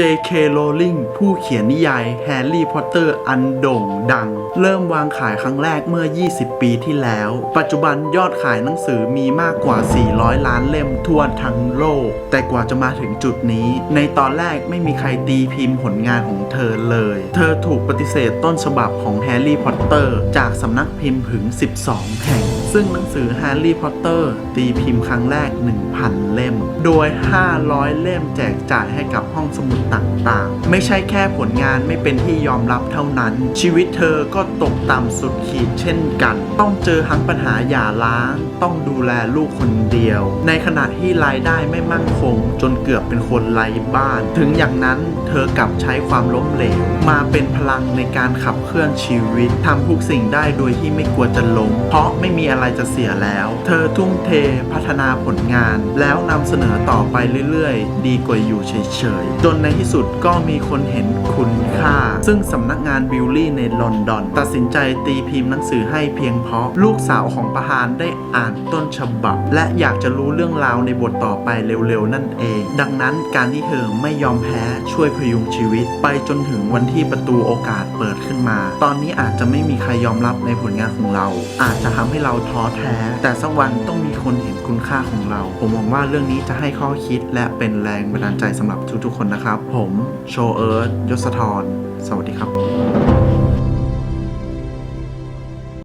J.K. Rowling ผู้เขียนนิยายแฮร์รี่พอตเตอร์อันโด่งดัง เริ่มวางขายครั้งแรกเมื่อ 20 ปีที่แล้ว ปัจจุบันยอดขายหนังสือมีมากกว่า 400 ล้านเล่มทั่วทั้งโลก แต่กว่าจะมาถึงจุดนี้ ในตอนแรกไม่มีใครตีพิมพ์ผลงานของเธอเลย เธอถูกปฏิเสธต้นฉบับของแฮร์รี่พอตเตอร์จากสำนักพิมพ์ถึง 12 แห่ง ซึ่งหนังสือแฮร์รี่พอตเตอร์ตีพิมพ์ครั้งแรก 1,000 เล่ม โดย 500 เล่มแจกจ่ายให้กับ ห้องสมุดต่างๆ ไม่ใช่แค่ผลงานไม่เป็นที่ยอมรับเท่านั้น ชีวิตเธอก็ตกต่ำสุดขีดเช่นกัน ต้องเจอทั้งปัญหาหย่าร้าง ต้องดูแลลูกคนเดียว ในขณะที่รายได้ไม่มั่นคง จนเกือบเป็นคนไร้บ้าน ถึงอย่างนั้นเธอกลับใช้ความล้มเหลว มาเป็นพลังในการขับเคลื่อนชีวิตทำทุกสิ่งได้โดยที่ไม่กลัวจะล้มเพราะไม่มีอะไรจะเสียแล้ว เธอทุ่มเทพัฒนาผลงาน แล้วนำเสนอต่อไปเรื่อยๆ ดีกว่าอยู่เฉยจนในที่สุดก็มีคนเห็นคุณค่า ซึ่งสำนักงานบิลลี่ในลอนดอน ตัดสินใจตีพิมพ์หนังสือให้เพียงเพราะลูกสาวของประธานได้อ่านต้นฉบับ และอยากจะรู้เรื่องราวในบทต่อไปเร็วๆ นั่นเอง ดังนั้นการที่เธอไม่ยอมแพ้ช่วยพยุงชีวิต ไปจนถึงวันที่ประตูโอกาสเปิดขึ้นมา ตอนนี้อาจจะไม่มีใครยอมรับในผลงานของเรา อาจจะทำให้เราท้อแท้ แต่สักวันต้องมีคนเห็นคุณค่าของเรา ผมหวังว่าเรื่องนี้จะให้ข้อคิดและเป็นแรงบันดาลใจสำหรับทุกๆคนนะครับ ผมโชเอิร์ธยศธรสวัสดีครับ